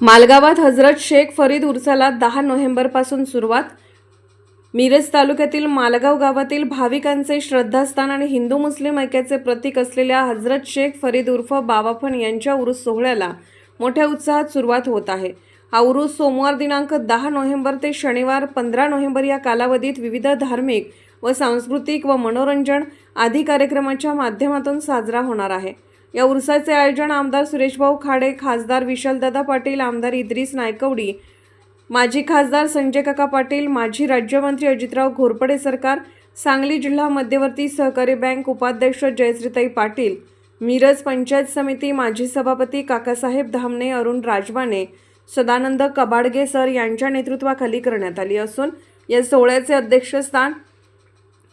मालगावात हजरत शेख फरीद उर्साला दहा नोव्हेंबरपासून सुरुवात. मिरज तालुक्यातील मालगाव गावातील भाविकांचे श्रद्धास्थान आणि हिंदू मुस्लिम ऐक्याचे प्रतीक असलेल्या हजरत शेख फरीद उर्फ बाबाफन यांच्या उरूस सोहळ्याला मोठ्या उत्साहात सुरुवात होत आहे. हा उरूस सोमवार दिनांक दहा नोव्हेंबर ते शनिवार पंधरा नोव्हेंबर या कालावधीत विविध धार्मिक व सांस्कृतिक व मनोरंजन आदी कार्यक्रमाच्या माध्यमातून साजरा होणार आहे. या उरसाचे आयोजन आमदार सुरेशभाऊ खाडे खासदार विशालदादा पाटील आमदार इद्रिस नायकवडी माजी खासदार संजय काका पाटील माजी राज्यमंत्री अजितराव घोरपडे सरकार सांगली जिल्हा मध्यवर्ती सहकारी बँक उपाध्यक्ष जयश्रीताई पाटील मिरज पंचायत समिती माजी सभापती काकासाहेब धामणे अरुण राजवाने सदानंद कबाडगे सर यांच्या नेतृत्वाखाली करण्यात आली असून या सोहळ्याचे अध्यक्षस्थान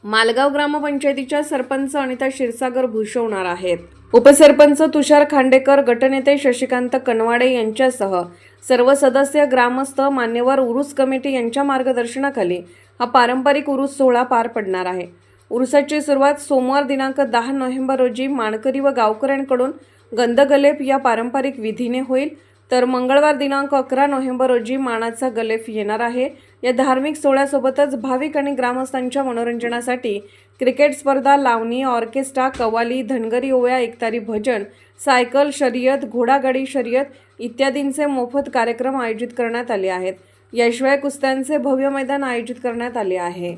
मालगाव ग्रामपंचायतीच्या सरपंच अनिता क्षीरसागर भूषवणार आहेत. उपसरपंच तुषार खांडेकर गटनेते शशिकांत कनवाडे यांच्यासह सर्व सदस्य ग्रामस्थ मान्यवर उरूस कमिटी यांच्या मार्गदर्शनाखाली हा पारंपरिक उरूस सोहळा पार पडणार आहे. उरुसाची सुरुवात सोमवार दिनांक दहा नोव्हेंबर रोजी माणकरी व गावकऱ्यांकडून गंधगलेप या पारंपरिक विधीने होईल. तर मंगळवार दिनांक अकरा नोव्हेंबर रोजी मानाचा गलेफ येणार आहे. या धार्मिक सोहळ्यासोबतच भाविक आणि ग्रामस्थांच्या मनोरंजनासाठी क्रिकेट स्पर्धा लावणी ऑर्केस्ट्रा कवाली धनगरी ओव्या एकतारी भजन सायकल शर्यत घोडागाडी शर्यत इत्यादींचे मोफत कार्यक्रम आयोजित करण्यात आले आहेत. याशिवाय कुस्त्यांचे भव्य मैदान आयोजित करण्यात आले आहे.